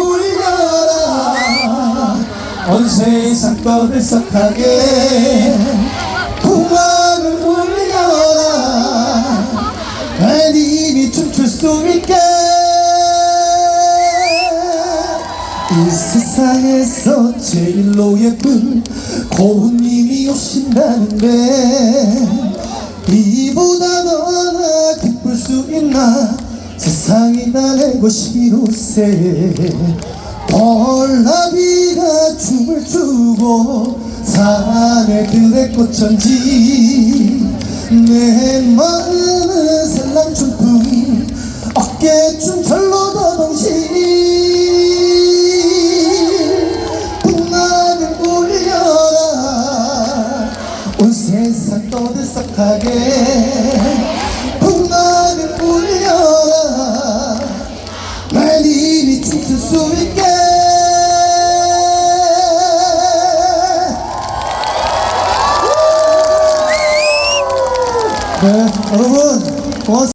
울려라. 온 세상 떠들썩하게. 풍악을 울려라. 난 이미 춤출 수 있게 이 세상에서 제일로 예쁜 고운님이 오신다는데 이보다 너나 기쁠 수 있나? 세상이 나의 것이로세. 벌나비가 춤을 추고 산에 들의 꽃천지. 내 마음은 살랑춤풍 어깨춤 절로 더동시 온 세상 떠들썩하게 풍악을 울려라. 날 이미 춤출 수 있게. 네 여러분 고맙습니다